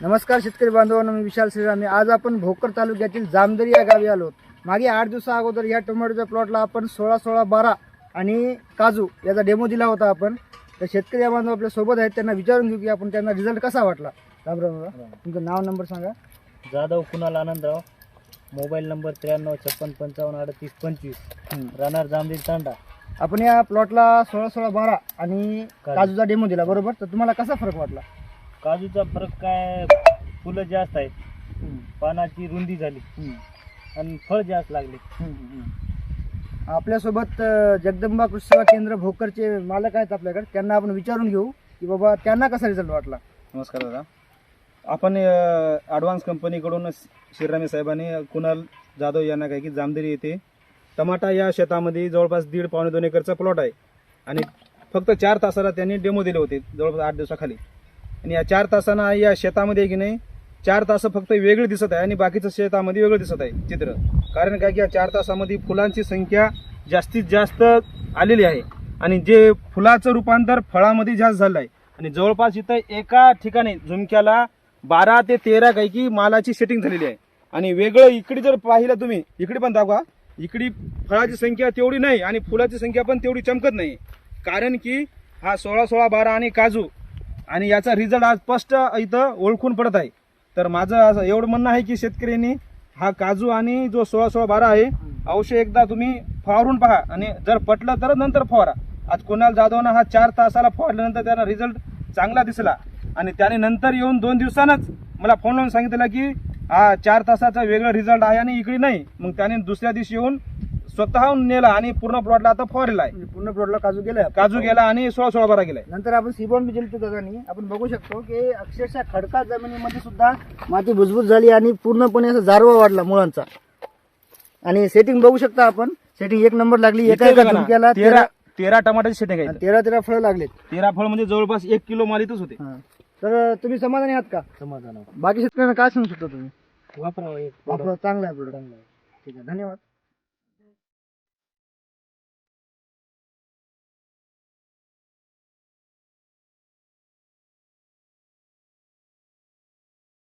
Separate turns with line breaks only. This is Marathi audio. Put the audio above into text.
नमस्कार शेतकरी बांधवांनो मी विशाल श्रीरामी. आज आपण भोकर तालुक्यातील जामदरी या गावी आलो. मागे आठ दिवसा अगोदर या टोमॅटोच्या प्लॉटला आपण सोळा सोळा बारा आणि काजू याचा डेमो दिला होता आपण. तर शेतकरी बांधव आपल्यासोबत आहेत त्यांना विचारून घेऊ की आपण त्यांना रिझल्ट कसा वाटला. रामराम. तुमचं नाव नंबर सांगा.
जाधव कुणाल आनंदराव. मोबाईल नंबर त्र्याण्णव छप्पन पंचावन्न अडतीस पंचवीस. राहणार जांभीर तांडा.
आपण या प्लॉटला सोळा सोळा बारा आणि
काजू.
काजूचा डेमो दिला बरोबर? तर तुम्हाला कसा फरक वाटला?
काजूचा फरक काय फुलं जास्त आहेत. पानाची रुंदी झाली. आणि फळ जास्त लागले.
आपल्यासोबत अ, जगदंबा कृषी सेवा केंद्र भोकरचे मालक आहेत आपल्याकडे. त्यांना आपण विचारून घेऊ की बाबा त्यांना कसा रिझल्ट वाटला?
नमस्कार दादा. आपण ॲडव्हान्स कंपनीकडून श्रीरामी साहेबांनी कुणाल जाधव यांना काय की जामदेरी येथे टमाटा या शेतामध्ये जवळपास दीड पावणे दोन एकरचा प्लॉट आहे. आणि फक्त चार तासाला त्यांनी डेमो दिले होते जवळपास आठ दिवसाखाली. आणि या चार तासांना या शेतामध्ये की नाही चार तास फक्त वेगळे दिसत आहे आणि बाकीचं शेतामध्ये वेगळं दिसत आहे चित्र. कारण काय की या चार तासामध्ये फुलांची संख्या जास्तीत जास्त आलेली आहे. आणि जे फुलाचं रूपांतर फळामध्ये जास्त झालं आहे आणि जवळपास इथं एका ठिकाणी झुमक्याला बारा ते तेरा कैकी मालाची सेटिंग झालेली आहे. आणि वेगळं इकडे जर पाहिलं तुम्ही इकडे पण दाखवा. इकडे फळाची संख्या तेवढी नाही आणि फुलाची संख्या पण तेवढी चमकत नाही. कारण की हा सोळा सोळा बारा आणि काजू आणि याचा रिझल्ट आज स्पष्ट इथं ओळखून पडत आहे. तर माझं असं एवढं म्हणणं आहे की शेतकऱ्यांनी हा काजू आणि जो सोळा सोळा बारा आहे अवश्य एकदा तुम्ही फवारून पहा आणि जर पटलं तर नंतर फवारा. आज कुणाल जाधवनं हा चार तासाला फवारल्यानंतर त्याला रिझल्ट चांगला दिसला आणि त्याने नंतर येऊन दोन दिवसानंच मला फोन लावून सांगितलं की हा चार तासाचा वेगळा रिझल्ट आहे आणि इकडे नाही. मग त्याने दुसऱ्या दिवशी येऊन स्वतःहून नेला आणि पूर्ण प्लॉटला आता फवारलेला आहे.
म्हणजे पूर्ण प्लॉटला काजू गेलाय
काजू गेला आणि सोळा सोळा बारा गेलाय.
नंतर आपण सिबॉन बी दादानी आपण बघू शकतो की अक्षरशः खडका जमिनीमध्ये सुद्धा माती भुसभुस झाली आणि पूर्णपणे असं जारवा वाढला मुळांचा. आणि सेटिंग बघू शकता आपण. सेटिंग एक नंबर लागली एका झुमक्याला
तेरा
तेरा
तेरा टमाट्याची सेटिंग आहे
तेरा तेरा फळं लागलेत.
तेरा फळ म्हणजे जवळपास एक किलो माल इथंच होते.
हा. तर तुम्ही समाधानी आहात का?
समाधान
बाकी शेतकऱ्यांना काय सांगू शकता तुम्ही?
वापरावं एक
चांगला आहे प्रोडक्ट ठीक आहे धन्यवाद.